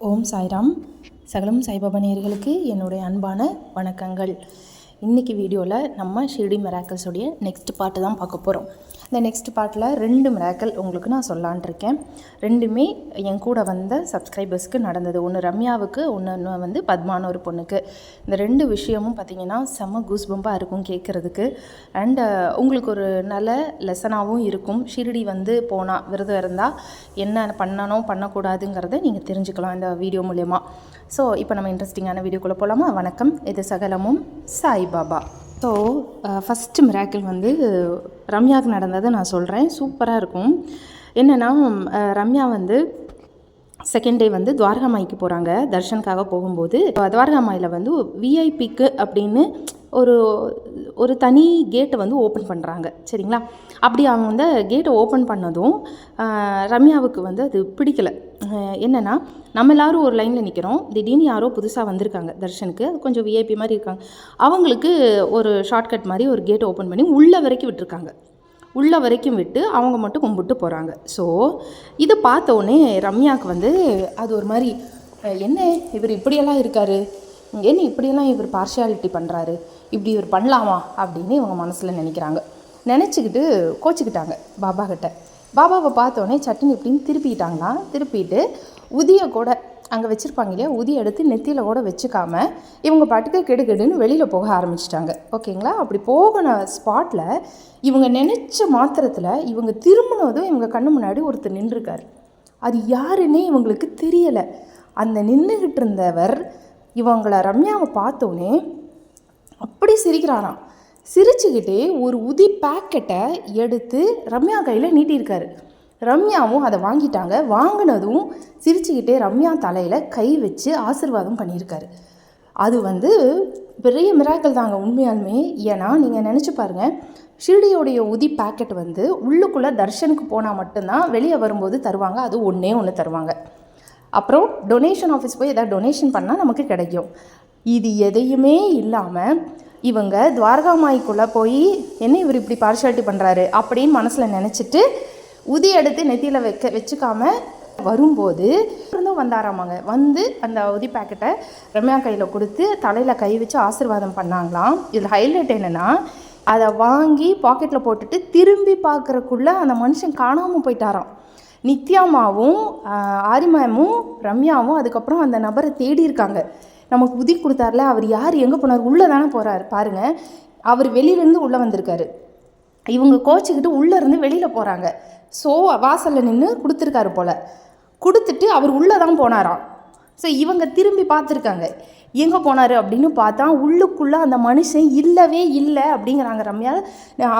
ஓம் சாய்ராம். சகலம் சாய்பாபா நேர்களுக்கு என்னுடைய அன்பான வணக்கங்கள். இன்றைக்கி வீடியோவில் நம்ம ஷிர்டி மிராக்கல்ஸோடைய நெக்ஸ்ட் பாட்டு தான் பார்க்க போகிறோம் இந்த நெக்ஸ்ட் பாட்டில் ரெண்டு மிராக்கல் உங்களுக்கு நான் சொல்லான் இருக்கேன். ரெண்டுமே என் கூட வந்த சப்ஸ்கிரைபர்ஸ்க்கு நடந்தது. ஒன்று ரம்யாவுக்கு ஒன்று வந்து பத்மான ஒரு பொண்ணுக்கு. இந்த ரெண்டு விஷயமும் பார்த்திங்கன்னா செம்ம கூஸ்பம்பாக இருக்கும் கேட்குறதுக்கு அண்ட் உங்களுக்கு ஒரு நல்ல லெசனாகவும் இருக்கும். ஷிரடி வந்து போனால் விரதம் இருந்தால் என்ன பண்ணணும் பண்ணக்கூடாதுங்கிறத நீங்கள் தெரிஞ்சுக்கலாம் இந்த வீடியோ மூலயமா. ஸோ இப்போ நம்ம இன்ட்ரெஸ்டிங்கான வீடியோக்குள்ளே போகலாமா வணக்கம். இது சகலமும் சாய்பாபா ஸோ ஃபஸ்ட்டு மிராக்கிள் வந்து ரம்யாவுக்கு நடந்ததை நான் சொல்கிறேன் சூப்பராக இருக்கும். என்னென்னா ரம்யா வந்து செகண்ட் டே வந்து துவாரகாமாய்க்கு போகிறாங்க தர்ஷனுக்காக போகும்போது துவாரகாமாயில் வந்து விஐபிக்கு அப்படின்னு ஒரு ஒரு தனி கேட்டை வந்து ஓப்பன் பண்ணுறாங்க சரிங்களா? அப்படி அவங்க வந்து கேட்டை ஓப்பன் பண்ணதும் ரம்யாவுக்கு வந்து அது பிடிக்கல. என்னென்னா நம்ம எல்லாரும் ஒரு லைனில் நிற்கிறோம் திடீர்னு யாரோ புதுசாக வந்திருக்காங்க தர்ஷனுக்கு. அது கொஞ்சம் விஐபி மாதிரி இருக்காங்க. அவங்களுக்கு ஒரு ஷார்ட்கட் மாதிரி ஒரு கேட்டை ஓப்பன் பண்ணி உள்ளே வரைக்கும் விட்டுருக்காங்க. உள்ள வரைக்கும் விட்டு அவங்க மட்டும் கும்பிட்டு போகிறாங்க ஸோ இதை பார்த்த உடனே ரம்யாவுக்கு வந்து அது ஒரு மாதிரி என்ன இவர் இப்படியெல்லாம் இருக்காரு? என்ன இப்படியெல்லாம் இவர் பார்ஷியாலிட்டி பண்ணுறாரு இப்படி இவர் பண்ணலாமா? அப்படின்னு இவங்க மனசில் நினைக்கிறாங்க. நினச்சிக்கிட்டு கோச்சிக்கிட்டாங்க பாபா கிட்ட. பாபாவை பார்த்தோன்னே உடனே இப்படின்னு திருப்பிட்டாங்களாம். திருப்பிட்டு உதிய கூட அங்கே வச்சுருப்பாங்க இல்லையா? உதி எடுத்து நெத்தியில் கூட வச்சுக்காம இவங்க பாட்டுக்கு கெடுகெடுன்னு வெளியில் போக ஆரம்பிச்சிட்டாங்க. ஓகேங்களா? அப்படி போகின ஸ்பாட்டில் இவங்க நினச்ச மாத்திரத்தில் இவங்க திரும்பினதும் இவங்க கண்ணு முன்னாடி ஒருத்தர் நின்றுருக்காரு. அது யாருன்னே இவங்களுக்கு தெரியலை. அந்த நின்றுக்கிட்டு இருந்தவர் இவங்களை ரம்யாவை பார்த்தோன்னே அப்படி சிரிக்கிறாராம் சிரிச்சுக்கிட்டே ஒரு உதி பேக்கெட்டை எடுத்து ரம்யா கையில் நீட்டியிருக்காரு. ரம்யாவும் அதை வாங்கிட்டாங்க. வாங்கினதும் சிரிச்சுக்கிட்டே ரம்யா தலையில் கை வச்சு ஆசீர்வாதம் பண்ணியிருக்காரு. அது வந்து பெரிய மிராக்கள் தாங்க உண்மையாலுமே. ஏன்னா நீங்கள் நினச்சி பாருங்கள் ஷிரடியோடைய உதி பேக்கெட் வந்து உள்ளுக்குள்ளே தர்ஷனுக்கு போனால் மட்டும்தான் வெளியே வரும்போது தருவாங்க. அது ஒன்றே ஒன்று தருவாங்க. அப்புறம் டொனேஷன் ஆஃபீஸ் போய் எதாவது டொனேஷன் பண்ணால் நமக்கு கிடைக்கும். இது எதையுமே இல்லாமல் இவங்க துவாரகா மாய்க்குள்ளே போய் என்ன இவர் இப்படி பார்ஷாலிட்டி பண்ணுறாரு அப்படின்னு மனசில் நினச்சிட்டு உதி எடுத்து நெத்தியில் வைக்க வச்சுக்காம வரும்போது இருந்தும் வந்தாராமாங்க. வந்து அந்த உதி பேக்கெட்டை ரம்யா கையில் கொடுத்து தலையில் கை வச்சு ஆசீர்வாதம் பண்ணாங்களாம். இதில் ஹைலைட் என்னென்னா அதை வாங்கி பாக்கெட்டில் போட்டுட்டு திரும்பி பார்க்குறக்குள்ள அந்த மனுஷன் காணாமல் போயிட்டாராம். நித்யாமாவும் ஆஹ், ஆரிமாமும் ரம்யாவும் அதுக்கப்புறம் அந்த நபரை தேடி இருக்காங்க. நமக்கு உதி கொடுத்தாருல அவர் யார் எங்கே போனார் உள்ளே தானே போகிறார் பாருங்க. அவர் வெளியிலேருந்து உள்ளே வந்திருக்காரு. இவங்க கோச்சிக்கிட்டு உள்ளே இருந்து வெளியில் போகிறாங்க ஸோ வாசலில் நின்று கொடுத்துருக்காரு போல். கொடுத்துட்டு அவர் உள்ளே தான் போனாராம். ஸோ இவங்க திரும்பி பார்த்துருக்காங்க. எங்கே போனார் அப்படின்னு பார்த்தா உள்ளுக்குள்ளே அந்த மனுஷன் இல்லவே இல்லை அப்படிங்கிறாங்க ரம்யா.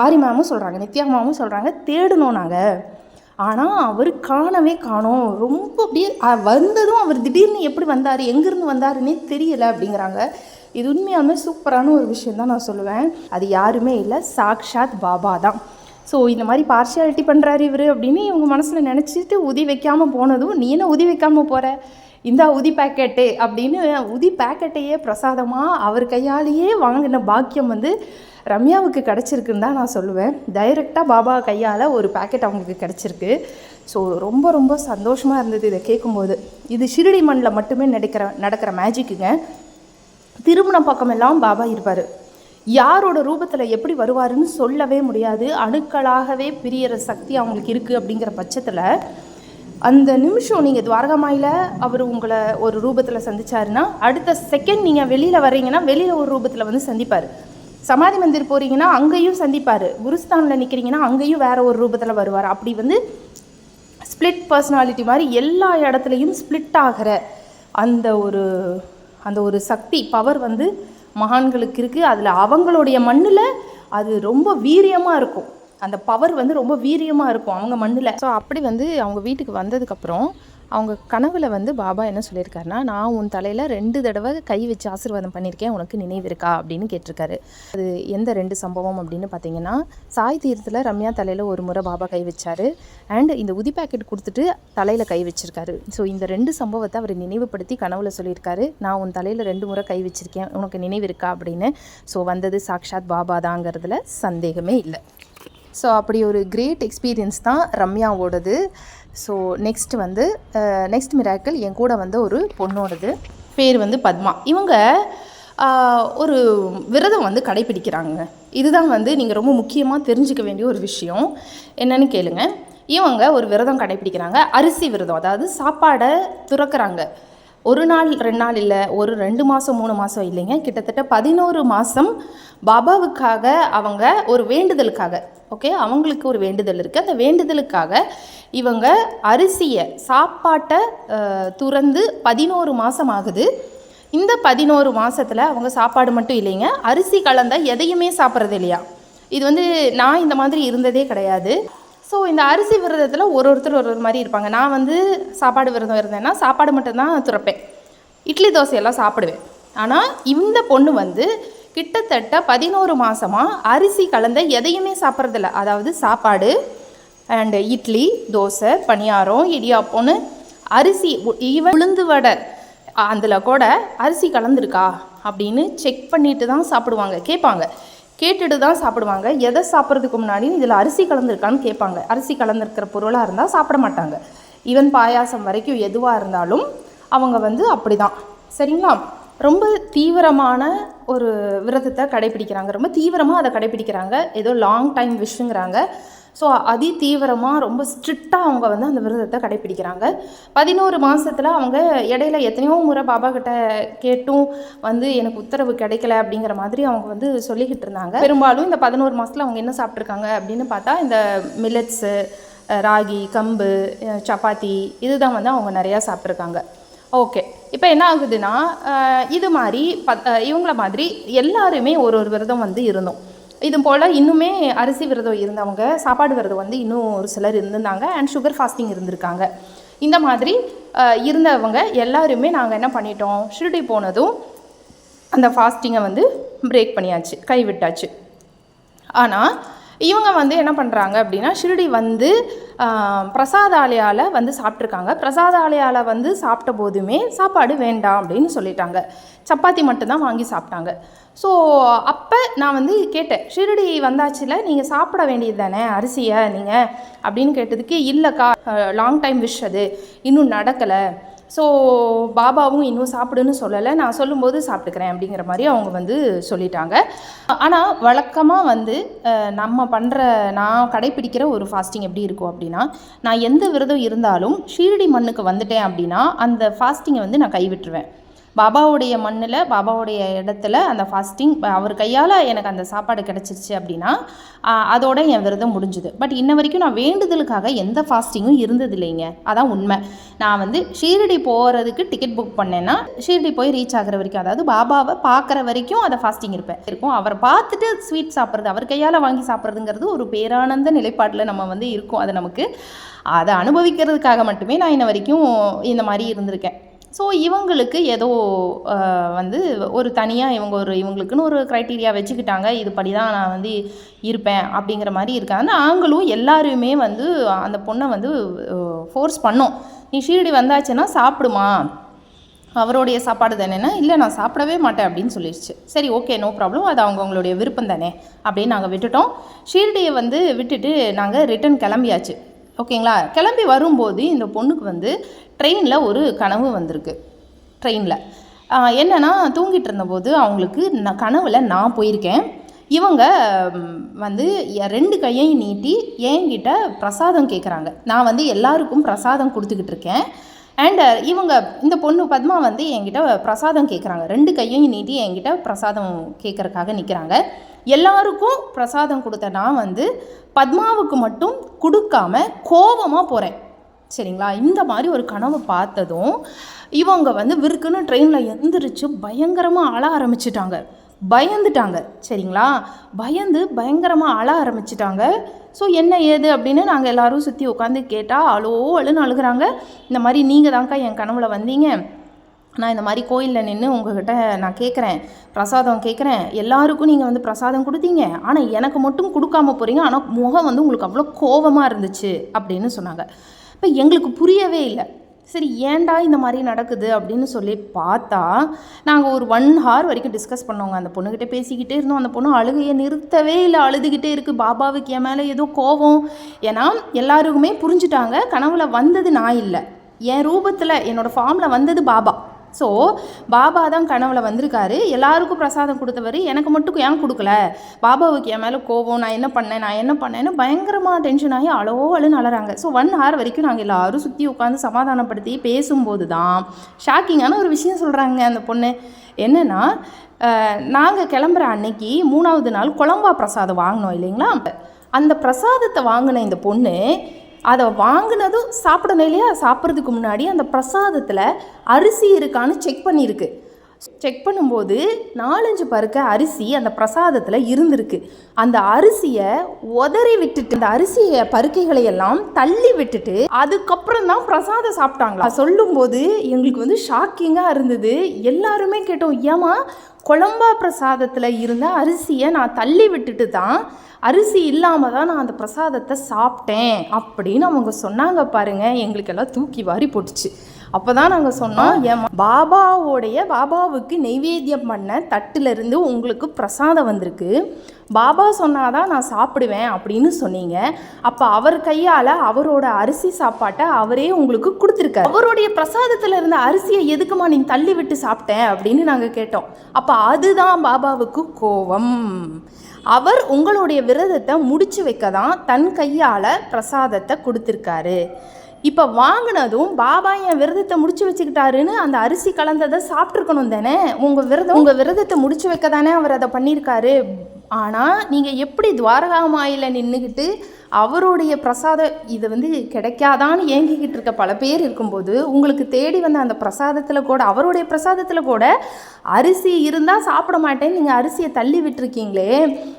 ஆரி மேமும் சொல்கிறாங்க நித்யா மேமும் சொல்கிறாங்க தேடணும் நாங்கள் ஆனால் அவர் காணவே காணோம். ரொம்ப அப்படியே வந்ததும் அவர் திடீர்னு எப்படி வந்தார் எங்கேருந்து வந்தாருன்னே தெரியல அப்படிங்கிறாங்க. இது உண்மையாலுமே சூப்பரான ஒரு விஷயம் தான் நான் சொல்லுவேன். அது யாருமே இல்லை சாக்ஷாத் பாபா தான். ஸோ இந்த மாதிரி பார்ஷியாலிட்டி பண்ணுறாரு இவர் அப்படின்னு இவங்க மனசில் நினச்சிட்டு உதி வைக்காமல் போனதும் நீ என்ன உதி வைக்காமல் போகிற இந்தா உதி பேக்கெட்டு அப்படின்னு உதி பேக்கெட்டையே பிரசாதமாக அவர் கையாலேயே வாங்கின பாக்கியம் வந்து ரம்யாவுக்கு கிடச்சிருக்குன்னு தான் நான் சொல்லுவேன். டைரெக்டாக பாபா கையால் ஒரு பேக்கெட் அவங்களுக்கு கிடச்சிருக்கு. ஸோ ரொம்ப ரொம்ப சந்தோஷமாக இருந்தது இதை கேட்கும்போது இது ஷிரடி மண்ணில் மட்டுமே நடக்கிற நடக்கிற மேஜிக்குங்க திருமண பக்கமெல்லாம் பாபா இருப்பார். யாரோட ரூபத்தில் எப்படி வருவாருன்னு சொல்லவே முடியாது. அணுக்களாகவே பிரியற சக்தி அவங்களுக்கு இருக்குது அப்படிங்கிற பட்சத்தில் அந்த நிமிஷம் நீங்கள் துவாரகமாயில் அவர் உங்களை ஒரு ரூபத்தில் சந்திச்சாருன்னா அடுத்த செகண்ட் நீங்கள் வெளியில் வர்றீங்கன்னா வெளியில் ஒரு ரூபத்தில் வந்து சந்திப்பார். சமாதி மந்திர் போகிறீங்கன்னா அங்கேயும் சந்திப்பார். குருஸ்தானில் நிற்கிறீங்கன்னா அங்கேயும் வேறு ஒரு ரூபத்தில் வருவார். அப்படி வந்து ஸ்ப்ளிட் பர்சனாலிட்டி மாதிரி எல்லா இடத்துலையும் ஸ்ப்ளிட் ஆகிற அந்த ஒரு அந்த ஒரு சக்தி பவர் வந்து மகான்களுக்கு இருக்குது அதில் அவங்களுடைய மண்ணில் அது ரொம்ப வீரியமாக இருக்கும். அந்த பவர் வந்து ரொம்ப வீரியமாக இருக்கும் அவங்க மண்ணில். ஸோ அப்படி வந்து அவங்க வீட்டுக்கு வந்ததுக்கப்புறம் அவங்க கனவுல வந்து பாபா என்ன சொல்லியிருக்காருன்னா நான் உன் தலையில் ரெண்டு தடவை கை வச்சு ஆசீர்வாதம் பண்ணியிருக்கேன் உனக்கு நினைவு இருக்கா? அப்படின்னு கேட்டிருக்காரு. அது எந்த ரெண்டு சம்பவம் அப்படின்னு பார்த்தீங்கன்னா சாய் தீர்த்தில் ரம்யா தலையில் ஒரு முறை பாபா கை வச்சாரு. அண்ட் இந்த உதி பேக்கெட் கொடுத்துட்டு தலையில் கை வச்சிருக்காரு. ஸோ இந்த ரெண்டு சம்பவத்தை அவர் நினைவுபடுத்தி கனவுல சொல்லியிருக்காரு. நான் உன் தலையில் ரெண்டு முறை கை வச்சிருக்கேன் உனக்கு நினைவு இருக்கா? அப்படின்னு. ஸோ வந்தது சாக்ஷாத் பாபா தாங்கிறதுல சந்தேகமே இல்லை. ஸோ அப்படி ஒரு கிரேட் எக்ஸ்பீரியன்ஸ் தான் ரம்யாவோடது. ஸோ நெக்ஸ்ட் வந்து uh, நெக்ஸ்ட் மிராக்கிள் என் கூட வந்து ஒரு பொண்ணோடது. பேர் வந்து பத்மா. இவங்க uh, ஒரு விரதம் வந்து கடைப்பிடிக்கிறாங்க இதுதான் வந்து நீங்கள் ரொம்ப முக்கியமாக தெரிஞ்சுக்க வேண்டிய ஒரு விஷயம். என்னன்னு கேளுங்க. இவங்க ஒரு விரதம் கடைப்பிடிக்கிறாங்க அரிசி விரதம் அதாவது சாப்பாடை துறக்கிறாங்க. ஒரு நாள் ரெண்டு நாள் இல்லை ஒரு ரெண்டு மாதம் மூணு மாதம் இல்லைங்க. கிட்டத்தட்ட பதினோரு மாதம் பாபாவுக்காக அவங்க ஒரு வேண்டுதலுக்காக ஓகே அவங்களுக்கு ஒரு வேண்டுதல் இருக்குது அந்த வேண்டுதலுக்காக இவங்க அரிசியை சாப்பாட்டை துறந்து பதினோரு மாதம் ஆகுது. இந்த பதினோரு மாதத்தில் அவங்க சாப்பாடு மட்டும் இல்லைங்க. அரிசி கலந்த எதையுமே சாப்பிட்றது இல்லையா? இது வந்து நான் இந்த மாதிரி இருந்ததே கிடையாது. ஸோ இந்த அரிசி விரதத்தில் ஒரு ஒருத்தர் ஒரு ஒரு மாதிரி இருப்பாங்க. நான் வந்து சாப்பாடு விரதம் இருந்தேன்னா சாப்பாடு மட்டும்தான் துறப்பேன். இட்லி தோசையெல்லாம் சாப்பிடுவேன். ஆனால் இந்த பொண்ணு வந்து கிட்டத்தட்ட பதினோரு மாதமாக அரிசி கலந்த எதையுமே சாப்பிட்றதில்ல. அதாவது சாப்பாடு அண்டு இட்லி தோசை பணியாரம் இடியாப்பம்னு அரிசி ஈவன் உளுந்து வடை அதில் கூட அரிசி கலந்துருக்கா அப்படின்னு செக் பண்ணிட்டு தான் சாப்பிடுவாங்க. கேட்பாங்க. கேட்டுட்டு தான் சாப்பிடுவாங்க. எதை சாப்பிட்றதுக்கு முன்னாடி இதில் அரிசி கலந்துருக்கான்னு கேட்பாங்க. அரிசி கலந்துருக்கிற பொருளாக இருந்தால் சாப்பிட மாட்டாங்க. ஈவன் பாயாசம் வரைக்கும் எதுவாக இருந்தாலும் அவங்க வந்து அப்படி தான் சரிங்களா? ரொம்ப தீவிரமான ஒரு விரதத்தை கடைப்பிடிக்கிறாங்க ரொம்ப தீவிரமாக அதை கடைப்பிடிக்கிறாங்க ஏதோ லாங் டைம் விஷுங்கிறாங்க ஸோ அதி தீவிரமாக ரொம்ப ஸ்ட்ரிக்டாக அவங்க வந்து அந்த விரதத்தை கடைப்பிடிக்கிறாங்க பதினோரு மாதத்தில் அவங்க இடையில எத்தனையோ முறை பாபா கிட்ட கேட்டும் வந்து எனக்கு உத்தரவு கிடைக்கல அப்படிங்கிற மாதிரி அவங்க வந்து சொல்லிக்கிட்டு இருந்தாங்க. பெரும்பாலும் இந்த பதினோரு மாதத்தில் அவங்க என்ன சாப்பிட்ருக்காங்க அப்படின்னு பார்த்தா இந்த மில்லட்ஸு ராகி கம்பு சப்பாத்தி இதுதான் வந்து அவங்க நிறையா சாப்பிட்ருக்காங்க ஓகே இப்போ என்ன ஆகுதுன்னா இது மாதிரி பத் இவங்கள மாதிரி எல்லாருமே ஒரு ஒரு விரதம் வந்து இருந்தோம். இது போல் இன்னுமே அரிசி விரதம் இருந்தவங்க சாப்பாடு விரதம் வந்து இன்னும் ஒரு சிலர் இருந்திருந்தாங்க அண்ட் சுகர் ஃபாஸ்டிங் இருந்திருக்காங்க. இந்த மாதிரி இருந்தவங்க எல்லாருமே நாங்கள் என்ன பண்ணிட்டோம் ஷிரடி போனதும் அந்த ஃபாஸ்டிங்கை வந்து பிரேக் பண்ணியாச்சு கைவிட்டாச்சு. ஆனால் இவங்க வந்து என்ன பண்ணுறாங்க அப்படின்னா ஷிரடி வந்து பிரசாதாலயாவில் வந்து சாப்பிட்ருக்காங்க பிரசாதாலயாவில் வந்து சாப்பிட்ட போதுமே சாப்பாடு வேண்டாம் அப்படின்னு சொல்லிட்டாங்க. சப்பாத்தி மட்டும்தான் வாங்கி சாப்பிட்டாங்க. ஸோ அப்போ நான் வந்து கேட்டேன் ஷிரடி வந்தாச்சுல நீங்கள் சாப்பிட வேண்டியது தானே அரிசியை நீங்கள் அப்படின்னு கேட்டதுக்கு இல்லைக்கா லாங் டைம் விஷ் அது. இன்னும் நடக்கலை. ஸோ பாபாவும் இன்னும் சாப்பிடுன்னு சொல்லலை. நான் சொல்லும்போது சாப்பிட்டுக்கிறேன் அப்படிங்கிற மாதிரி அவங்க வந்து சொல்லிட்டாங்க. ஆனால் வழக்கமாக வந்து நம்ம பண்ணுற நான் கடைப்பிடிக்கிற ஒரு ஃபாஸ்டிங் எப்படி இருக்கும் அப்படின்னா நான் எந்த விரதம் இருந்தாலும் ஷீரடி மண்ணுக்கு வந்துட்டேன் அப்படின்னா அந்த ஃபாஸ்டிங்கை வந்து நான் கைவிட்டுருவேன். பாபாவுடைய மண்ணில் பாபாவுடைய இடத்துல அந்த ஃபாஸ்டிங் அவர் கையால் எனக்கு அந்த சாப்பாடு கிடச்சிருச்சு அப்படின்னா அதோட என் விரதம் முடிஞ்சுது. பட் இன்ன வரைக்கும் நான் வேண்டுதலுக்காக எந்த ஃபாஸ்டிங்கும் இருந்தது இல்லைங்க அதான் உண்மை. நான் வந்து ஷீரடி போகிறதுக்கு டிக்கெட் புக் பண்ணேன்னா ஷீரடி போய் ரீச் ஆகுற வரைக்கும் அதாவது பாபாவை பார்க்குற வரைக்கும் அதை ஃபாஸ்டிங் இருப்பேன். இருக்கும். அவரை பார்த்துட்டு ஸ்வீட் சாப்பிட்றது அவர் கையால் வாங்கி சாப்பிட்றதுங்கிறது ஒரு பேரானந்த நிலைப்பாட்டில் நம்ம வந்து இருக்கும். அது நமக்கு அதை அனுபவிக்கிறதுக்காக மட்டுமே நான் இன்ன வரைக்கும் இந்த மாதிரி இருந்திருக்கேன். ஸோ இவங்களுக்கு ஏதோ வந்து ஒரு தனியாக இவங்க ஒரு இவங்களுக்குன்னு ஒரு க்ரைட்டீரியா வச்சுக்கிட்டாங்க. இதுபடி தான் நான் வந்து இருப்பேன் அப்படிங்கிற மாதிரி இருக்காங்க. நாங்களும் எல்லாருமே வந்து அந்த பொண்ணை வந்து ஃபோர்ஸ் பண்ணோம். நீ ஷீரடி வந்தாச்சுன்னா சாப்பிடுமா? அவருடைய சாப்பாடு தானேன்னா இல்லை நான் சாப்பிடவே மாட்டேன் அப்படின்னு சொல்லிடுச்சு சரி ஓகே நோ ப்ராப்ளம் அது அவங்கவுங்களுடைய விருப்பம் தானே அப்படின்னு நாங்கள் விட்டுட்டோம். ஷீரடியை வந்து விட்டுட்டு நாங்கள் ரிட்டன் கிளம்பியாச்சு. ஓகேங்களா? கிளம்பி வரும்போது இந்த பொண்ணுக்கு வந்து ட்ரெயினில் ஒரு கனவு வந்திருக்கு. ட்ரெயினில். என்னென்னா தூங்கிட்டு இருந்தபோது அவங்களுக்கு நான் கனவில் நான் போயிருக்கேன். இவங்க வந்து ரெண்டு கையையும் நீட்டி என்கிட்ட பிரசாதம் கேட்குறாங்க நான் வந்து எல்லாருக்கும் பிரசாதம் கொடுத்துக்கிட்டு இருக்கேன். அண்ட் இவங்க இந்த பொண்ணு பத்மா வந்து என்கிட்ட பிரசாதம் கேட்குறாங்க ரெண்டு கையையும் நீட்டி என்கிட்ட பிரசாதம் கேட்குறக்காக நிற்கிறாங்க எல்லாருக்கும் பிரசாதம் கொடுத்த நான் வந்து பத்மாவுக்கு மட்டும் கொடுக்காம கோவமாக போகிறேன் சரிங்களா? இந்த மாதிரி ஒரு கனவு பார்த்ததும் இவங்க வந்து விற்குன்னு ட்ரெயினில் எந்திரிச்சு பயங்கரமாக அழ ஆரம்பிச்சிட்டாங்க. பயந்துட்டாங்க. சரிங்களா? பயந்து பயங்கரமாக அழ ஆரம்பிச்சிட்டாங்க. ஸோ என்ன ஏது? அப்படின்னு நாங்கள் எல்லோரும் சுற்றி உட்காந்து கேட்டால் அழோ அழுன்னு அழுகுறாங்க. இந்த மாதிரி நீங்கள் தான்க்கா என் கனவுல வந்தீங்க. நான் இந்த மாதிரி கோயிலில் நின்று உங்ககிட்ட நான் கேட்குறேன் பிரசாதம் கேட்குறேன் எல்லாருக்கும் நீங்கள் வந்து பிரசாதம் கொடுத்தீங்க. ஆனால் எனக்கு மட்டும் கொடுக்காம போகிறீங்க ஆனால் முகம் வந்து உங்களுக்கு அவ்வளோ கோவமாக இருந்துச்சு அப்படின்னு சொன்னாங்க. இப்போ எங்களுக்கு புரியவே இல்லை. சரி ஏன்டா இந்த மாதிரி நடக்குது அப்படின்னு சொல்லி பார்த்தா நாங்கள் ஒரு ஒன் ஹார் வரைக்கும் டிஸ்கஸ் பண்ணோங்க. அந்த பொண்ணுக்கிட்ட பேசிக்கிட்டே இருந்தோம். அந்த பொண்ணு அழுகையை நிறுத்தவே இல்லை. அழுதுகிட்டே இருக்குது பாபாவுக்கு என் மேலே ஏதோ கோவம். ஏன்னா எல்லாருக்குமே புரிஞ்சுட்டாங்க. கனவுல வந்தது நான் இல்லை. என் ரூபத்தில் என்னோடய ஃபார்மில் வந்தது பாபா. ஸோ பாபா தான் கனவுல வந்திருக்காரு. எல்லாருக்கும் பிரசாதம் கொடுத்தவர். எனக்கு மட்டும் ஏன் கொடுக்கல? பாபாவுக்கு என் மேலே கோவம் நான் என்ன பண்ணேன் நான் என்ன பண்ணேன்னு பயங்கரமாக டென்ஷன் ஆகி அளவோ அழுன்னு அலறாங்க. ஸோ ஒன் ஹவர் வரைக்கும் நாங்கள் எல்லாரும் சுற்றி உட்காந்து சமாதானப்படுத்தி பேசும்போது தான் ஷாக்கிங்கான ஒரு விஷயம் சொல்கிறாங்க அந்த பொண்ணு. என்னென்னா நாங்கள் கிளம்புற அன்னைக்கு மூணாவது நாள் குழம்பா பிரசாதம் வாங்கினோம் இல்லைங்களா? அந்த பிரசாதத்தை வாங்கின இந்த பொண்ணு அதை வாங்கினதும் சாப்பிடணும் இல்லையா? சாப்பிட்றதுக்கு முன்னாடி அந்த பிரசாதத்தில் அரிசி இருக்கான்னு செக் பண்ணியிருக்கு. செக் பண்ணும்போது நாலஞ்சு பருக்க அரிசி அந்த பிரசாதத்தில் இருந்திருக்கு. அந்த அரிசியை உதறி விட்டுட்டு அந்த அரிசியை பருக்கைகளை எல்லாம் தள்ளி விட்டுட்டு அதுக்கப்புறம் தான் பிரசாதம் சாப்பிட்டாங்களா? சொல்லும்போது எங்களுக்கு வந்து ஷாக்கிங்காக இருந்தது. எல்லாருமே கேட்டோம் ஏமா குழம்பா பிரசாதத்தில் இருந்த அரிசியை நான் தள்ளி விட்டுட்டு தான் அரிசி இல்லாமல் தான் நான் அந்த பிரசாதத்தை சாப்பிட்டேன். அப்படின்னு அவங்க சொன்னாங்க பாருங்க. எங்களுக்கெல்லாம் தூக்கி வாரி போட்டுச்சு. அப்போ தான் நாங்கள் சொன்னோம் ஏமா பாபாவோடைய பாபாவுக்கு நெய்வேத்தியம் பண்ண தட்டிலிருந்து உங்களுக்கு பிரசாதம் வந்திருக்கு. பாபா சொன்னாதான் நான் சாப்பிடுவேன் அப்படின்னு சொன்னீங்க. அப்போ அவர் கையால் அவரோட அரிசி சாப்பாட்டை அவரே உங்களுக்கு கொடுத்துருக்காரு. அவருடைய பிரசாதத்தில் இருந்த அரிசியை எதுக்குமா நீ தள்ளி விட்டு சாப்பிட்டேன் அப்படின்னு நாங்கள் கேட்டோம். அப்போ அதுதான் பாபாவுக்கு கோவம். அவர் உங்களுடைய விரதத்தை முடிச்சு வைக்க தான் தன் கையால் பிரசாதத்தை கொடுத்துருக்காரு. இப்போ வாங்கினதும் பாபா என் விரதத்தை முடிச்சு வச்சுக்கிட்டாருன்னு அந்த அரிசி கலந்ததை சாப்பிட்ருக்கணும் தானே? உங்கள் விரதம் உங்கள் விரதத்தை முடிச்சு வைக்க தானே அவர் அதை பண்ணியிருக்காரு? ஆனால் நீங்கள் எப்படி துவாரகாமாயில் நின்றுக்கிட்டு அவருடைய பிரசாதம் இது வந்து கிடைக்காதான்னு ஏங்கிக்கிட்டு இருக்க பல பேர் இருக்கும்போது உங்களுக்கு தேடி வந்த அந்த பிரசாதத்தில் கூட அவருடைய பிரசாதத்தில் கூட அரிசி இருந்தால் சாப்பிட மாட்டேன் நீங்கள் அரிசியை தள்ளி விட்டுருக்கீங்களே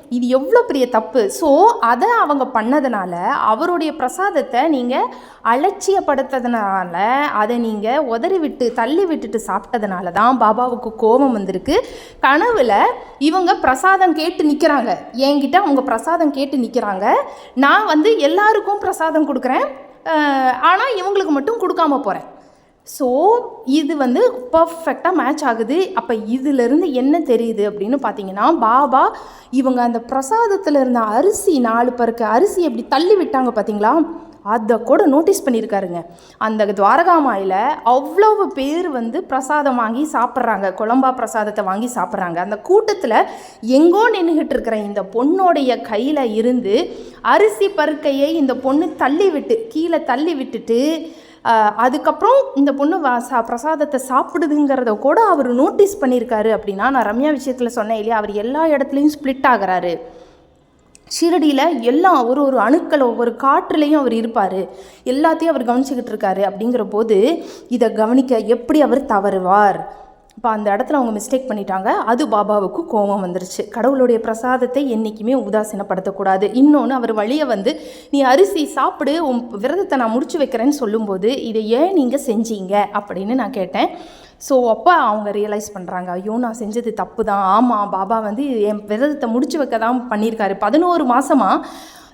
இது எவ்வளோ பெரிய தப்பு? ஸோ அதை அவங்க பண்ணதுனால அவருடைய பிரசாதத்தை நீங்கள் அலட்சியப்படுத்ததுனால அதை நீங்கள் உதறி விட்டு தள்ளி விட்டுட்டு சாப்பிட்டதுனால தான் பாபாவுக்கு கோபம் வந்திருக்கு. கனவில் இவங்க பிரசாதம் கேட்டு நிற்க நிற்கிறாங்க என்கிட்ட அவங்க பிரசாதம் கேட்டு நிற்கிறாங்க நான் வந்து எல்லாருக்கும் பிரசாதம் கொடுக்குறேன். ஆனால் இவங்களுக்கு மட்டும் கொடுக்காம போகிறேன் ஸோ இது வந்து பர்ஃபெக்டாக மேட்ச் ஆகுது. அப்போ இதிலிருந்து என்ன தெரியுது அப்படின்னு பார்த்தீங்கன்னா பாபா இவங்க அந்த பிரசாதத்தில் இருந்த அரிசி நாலு பருக்க அரிசி எப்படி தள்ளி விட்டாங்க பார்த்தீங்களா அதை கூட நோட்டீஸ் பண்ணியிருக்காருங்க அந்த துவாரகாமாயில் அவ்வளவு பேர் வந்து பிரசாதம் வாங்கி சாப்பிட்றாங்க. குழம்பா பிரசாதத்தை வாங்கி சாப்பிட்றாங்க. அந்த கூட்டத்தில் எங்கோ நின்றுகிட்டு இருக்கிற இந்த பொண்ணோடைய கையில் இருந்து அரிசி பருக்கையை இந்த பொண்ணு தள்ளி விட்டு கீழே தள்ளி விட்டுட்டு அதுக்கப்புறம் இந்த பொண்ணு வா சா பிரசாதத்தை சாப்பிடுதுங்கிறத கூட அவர் நோட்டீஸ் பண்ணியிருக்காரு அப்படின்னா நான் ரம்யா விஷயத்தில் சொன்னேன் இல்லையா அவர் எல்லா இடத்துலையும் ஸ்ப்ளிட் ஆகிறாரு. ஷீரடியில் எல்லாம் ஒரு ஒரு அணுக்கள் ஒவ்வொரு காற்றுலேயும் அவர் இருப்பார். எல்லாத்தையும் அவர் கவனிச்சுக்கிட்டு இருக்காரு அப்படிங்கிற போது இதை கவனிக்க எப்படி அவர் தவறுவார்? இப்போ அந்த இடத்துல அவங்க மிஸ்டேக் பண்ணிட்டாங்க. அது பாபாவுக்கு கோபம் வந்துருச்சு. கடவுளுடைய பிரசாதத்தை என்றைக்குமே உதாசீனப்படுத்தக்கூடாது. இன்னொன்று அவர் வழியை வந்து நீ அரிசி சாப்பிடு உன் விரதத்தை நான் முடிச்சு வைக்கிறேன்னு சொல்லும்போது இதை ஏன் நீங்கள் செஞ்சீங்க? அப்படின்னு நான் கேட்டேன். ஸோ அப்போ அவங்க ரியலைஸ் பண்ணுறாங்க ஐயோ நான் செஞ்சது தப்பு தான் ஆமாம் பாபா வந்து என் விரதத்தை முடிச்சு வைக்க தான் பண்ணியிருக்காரு. பதினோரு மாதமாக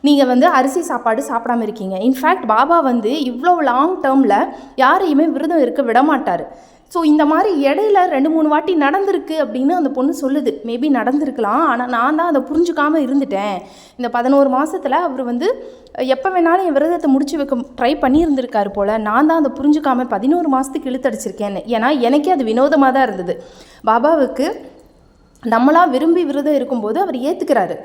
நீங்கள் வந்து அரிசி சாப்பாடு சாப்பிடாம இருக்கீங்க. இன்ஃபேக்ட் பாபா வந்து இவ்வளோ லாங் டேர்மில் யாரையுமே விரதம் இருக்க விட மாட்டார் ஸோ இந்த மாதிரி இடையில ரெண்டு மூணு வாட்டி நடந்திருக்கு அப்படின்னு அந்த பொண்ணு சொல்லுது. மேபி நடந்திருக்கலாம். ஆனால் நான் தான் அதை புரிஞ்சுக்காம இருந்துட்டேன். இந்த பதினோரு மாதத்தில் அவர் வந்து எப்போ வேணாலும் என் விரதத்தை முடிச்சு வைக்க ட்ரை பண்ணியிருந்திருக்காரு போல். நான் தான் அதை புரிஞ்சுக்காம பதினோரு மாதத்துக்கு இழுத்தடிச்சிருக்கேன்னு ஏன்னா எனக்கே அது வினோதமாக தான் இருந்தது. பாபாவுக்கு நம்மளாக விரும்பி விரதம் இருக்கும்போது அவர் ஏற்றுக்கிறாரு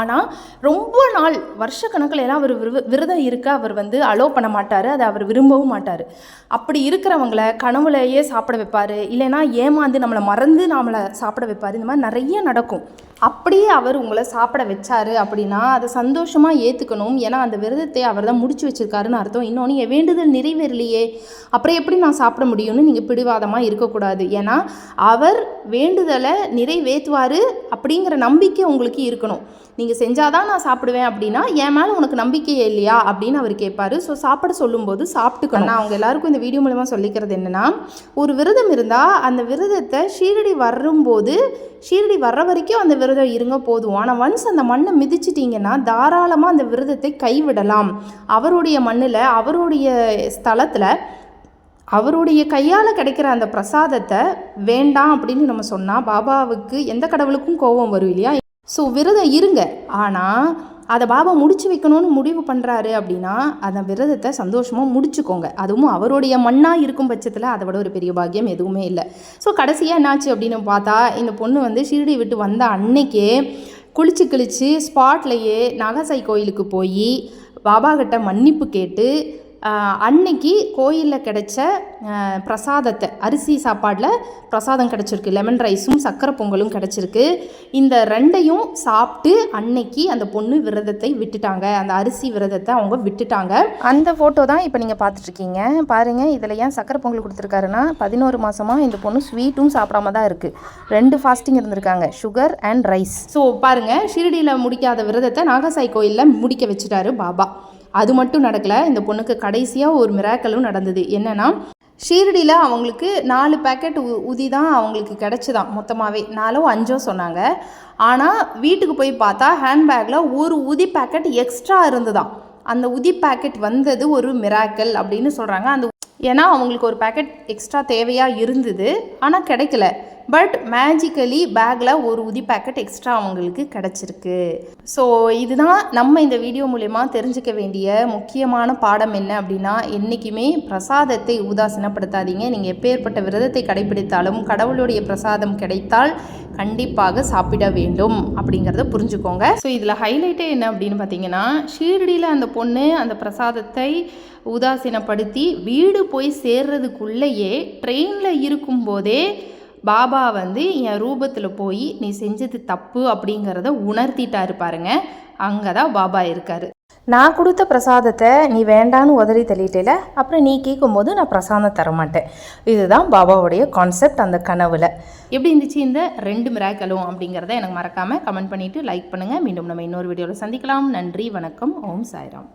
ஆனால் ரொம்ப நாள் வருஷக்கணக்கில் எல்லாம் அவர் விரு விரதம் இருக்க அவர் வந்து அலோவ் பண்ண மாட்டார் அதை அவர் விரும்பவும் மாட்டார். அப்படி இருக்கிறவங்கள கனவுலையே சாப்பிட வைப்பார் இல்லைன்னா ஏமாந்து நம்மளை மறந்து நம்மளை சாப்பிட வைப்பார் இந்த மாதிரி நிறைய நடக்கும். அப்படியே அவர் உங்களை சாப்பிட வச்சாரு அப்படின்னா அதை சந்தோஷமாக ஏற்றுக்கணும் ஏன்னா அந்த விரதத்தை அவர் தான் முடிச்சு வச்சிருக்காருன்னு அர்த்தம். இன்னொன்று என் வேண்டுதல் நிறைவேறலையே அப்புறம் எப்படி நான் சாப்பிட முடியும்னு நீங்கள் பிடிவாதமாக இருக்கக்கூடாது. ஏன்னா அவர் வேண்டுதலை நிறைவேற்றுவார் அப்படிங்கிற நம்பிக்கை உங்களுக்கு இருக்கணும். நீங்கள் செஞ்சாதான் நான் சாப்பிடுவேன் அப்படின்னா என் மேலே உனக்கு நம்பிக்கையே இல்லையா? அப்படின்னு அவர் கேட்பாரு. ஸோ சாப்பிட சொல்லும்போது சாப்பிட்டுக்கணும். நான் அவங்க எல்லாருக்கும் இந்த வீடியோ மூலமாக சொல்லிக்கிறது என்னென்னா ஒரு விரதம் இருந்தால் அந்த விரதத்தை ஷீரடி வரும்போது ஷீரடி வர்ற வரைக்கும் அந்த விரதம் இருங்க போதும். ஆனால் ஒன்ஸ் அந்த மண்ணை மிதிச்சிட்டிங்கன்னா தாராளமாக அந்த விரதத்தை கைவிடலாம். அவருடைய மண்ணில் அவருடைய ஸ்தலத்தில் அவருடைய கையால் கிடைக்கிற அந்த பிரசாதத்தை வேண்டாம் அப்படின்னு நம்ம சொன்னால் பாபாவுக்கு எந்த கடவுளுக்கும் கோபம் வரும் இல்லையா? ஸோ விரதம் இருங்க. ஆனால் அதை பாபா முடிச்சு வைக்கணும்னு முடிவு பண்ணுறாரு அப்படின்னா அந்த விரதத்தை சந்தோஷமாக முடிச்சுக்கோங்க. அதுவும் அவருடைய மண்ணாக இருக்கும் பட்சத்தில் அதை விட ஒரு பெரிய பாக்கியம் எதுவுமே இல்லை. ஸோ கடைசியாக என்னாச்சு அப்படின்னு பார்த்தா இந்த பொண்ணு வந்து ஷிரடி விட்டு வந்த அன்னைக்கே குளிச்சு கிழிச்சு ஸ்பாட்லேயே நாகசாய் கோயிலுக்கு போய் பாபா கிட்ட மன்னிப்பு கேட்டு அன்னைக்கு கோயிலில் கிடைச்ச பிரசாதத்தை அரிசி சாப்பாடில் பிரசாதம் கிடச்சிருக்கு. லெமன் ரைஸும் சக்கரை பொங்கலும் கிடச்சிருக்கு. இந்த ரெண்டையும் சாப்பிட்டு அன்னைக்கு அந்த பொண்ணு விரதத்தை விட்டுட்டாங்க. அந்த அரிசி விரதத்தை அவங்க விட்டுட்டாங்க. அந்த ஃபோட்டோ தான் இப்போ நீங்கள் பார்த்துட்ருக்கீங்க. பாருங்கள் இதில் ஏன் சக்கரை பொங்கல் கொடுத்துருக்காருன்னா பதினோரு மாதமாக இந்த பொண்ணு ஸ்வீட்டும் சாப்பிடாம தான் இருக்குது ரெண்டு ஃபாஸ்டிங் இருந்திருக்காங்க சுகர் அண்ட் ரைஸ் ஸோ பாருங்கள் ஷிரடியில் முடிக்காத விரதத்தை நாகசாய் கோயிலில் முடிக்க வச்சுட்டாரு பாபா. அது மட்டும் நடக்கலை. இந்த பொண்ணுக்கு கடைசியாக ஒரு மிராக்கலும் நடந்தது. என்னென்னா ஷீரடியில் அவங்களுக்கு நாலு பேக்கெட் உ உதி தான் அவங்களுக்கு கிடச்சிதான். மொத்தமாகவே நாலோ அஞ்சோ சொன்னாங்க. ஆனால் வீட்டுக்கு போய் பார்த்தா ஹேண்ட்பேக்கில் ஒரு உதி பேக்கெட் எக்ஸ்ட்ரா இருந்துதான். அந்த உதி பேக்கெட் வந்தது ஒரு மிராக்கல் அப்படின்னு சொல்கிறாங்க அந்த ஏன்னா அவங்களுக்கு ஒரு பேக்கெட் எக்ஸ்ட்ரா தேவையாக இருந்தது. ஆனால் கிடைக்கல. பட் மேஜிக்கலி பேக்கில் ஒரு உதி பேக்கெட் எக்ஸ்ட்ரா அவங்களுக்கு கிடச்சிருக்கு. ஸோ இதுதான் நம்ம இந்த வீடியோ மூலயமா தெரிஞ்சுக்க வேண்டிய முக்கியமான பாடம் என்ன அப்படின்னா என்றைக்குமே பிரசாதத்தை உதாசீனப்படுத்தாதீங்க. நீங்கள் எப்பேற்பட்ட விரதத்தை கடைபிடித்தாலும் கடவுளுடைய பிரசாதம் கிடைத்தால் கண்டிப்பாக சாப்பிட வேண்டும் அப்படிங்கிறத புரிஞ்சுக்கோங்க. ஸோ இதில் ஹைலைட்டே என்ன அப்படின்னு பார்த்தீங்கன்னா ஷீரடியில் அந்த பொண்ணு அந்த பிரசாதத்தை உதாசீனப்படுத்தி வீடு போய் சேர்றதுக்குள்ளேயே ட்ரெயினில் இருக்கும்போதே பாபா வந்து என் ரூபத்தில் போய் நீ செஞ்சது தப்பு அப்படிங்கிறத உணர்த்திட்டாரு பாருங்க. அங்கே தான் பாபா இருக்காரு. நான் கொடுத்த பிரசாதத்தை நீ வேண்டான்னு உதறி தள்ளிட்டேல அப்புறம் நீ கேட்கும்போது நான் பிரசாதம் தர மாட்டேன் இதுதான் பாபாவுடைய கான்செப்ட் அந்த கனவுல. எப்படி இருந்துச்சு இந்த ரெண்டு மிராக்கலும் அப்படிங்கிறத எனக்கு மறக்காமல் கமெண்ட் பண்ணிவிட்டு லைக் பண்ணுங்கள் மீண்டும் நம்ம இன்னொரு வீடியோவில் சந்திக்கலாம். நன்றி வணக்கம். ஓம் சாய்ராம்.